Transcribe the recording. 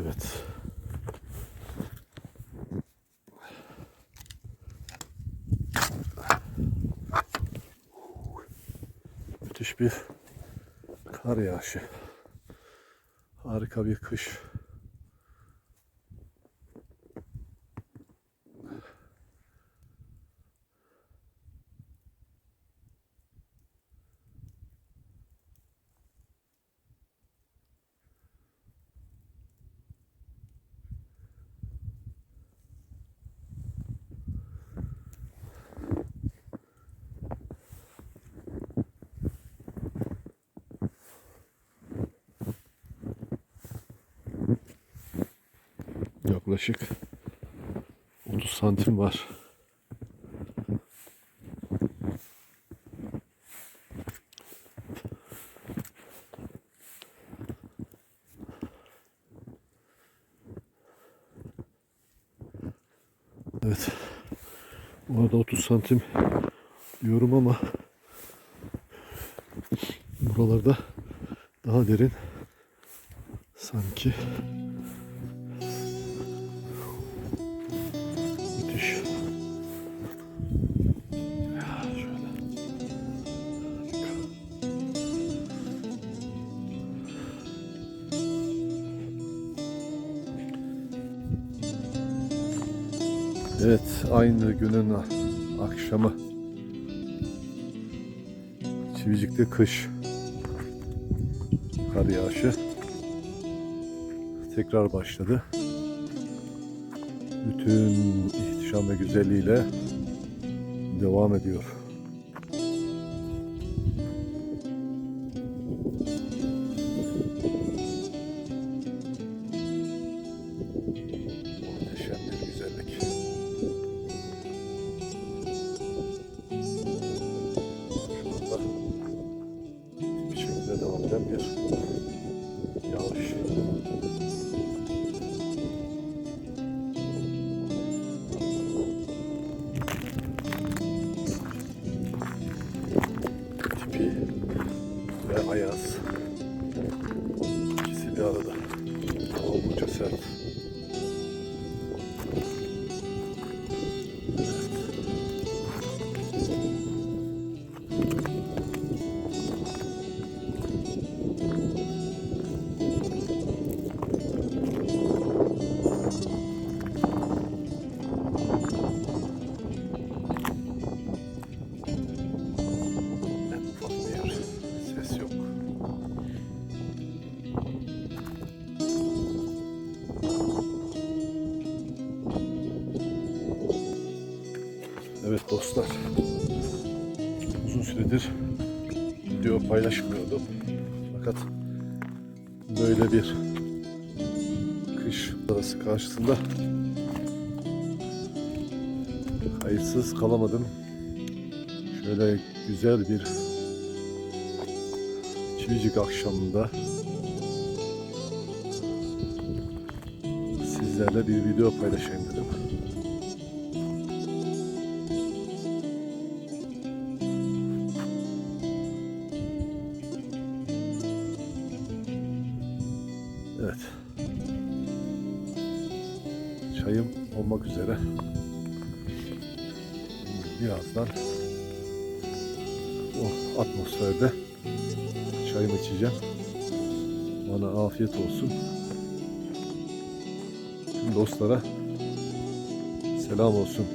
Evet. Müthiş bir kar yağışı. Harika bir kış. Yaklaşık 30 santim var. Evet. Bu arada 30 santim diyorum ama buralarda daha derin sanki Evet, aynı günün akşamı. Çivicik'te kış. Kar yağışı tekrar başladı. Bütün ihtişam ve güzelliğiyle devam ediyor. Eden bir yağış. tipi ve ayaz ikisi bir arada oldukça sert. Dostlar. Uzun süredir video paylaşmıyordum. Fakat böyle bir kış arası karşısında hayırsız kalamadım. Şöyle güzel bir Çivicik akşamında sizlerle bir video paylaşayım dedim. Çayım olmak üzere. Birazdan o atmosferde çayımı içeceğim. Bana afiyet olsun. Tüm dostlara selam olsun.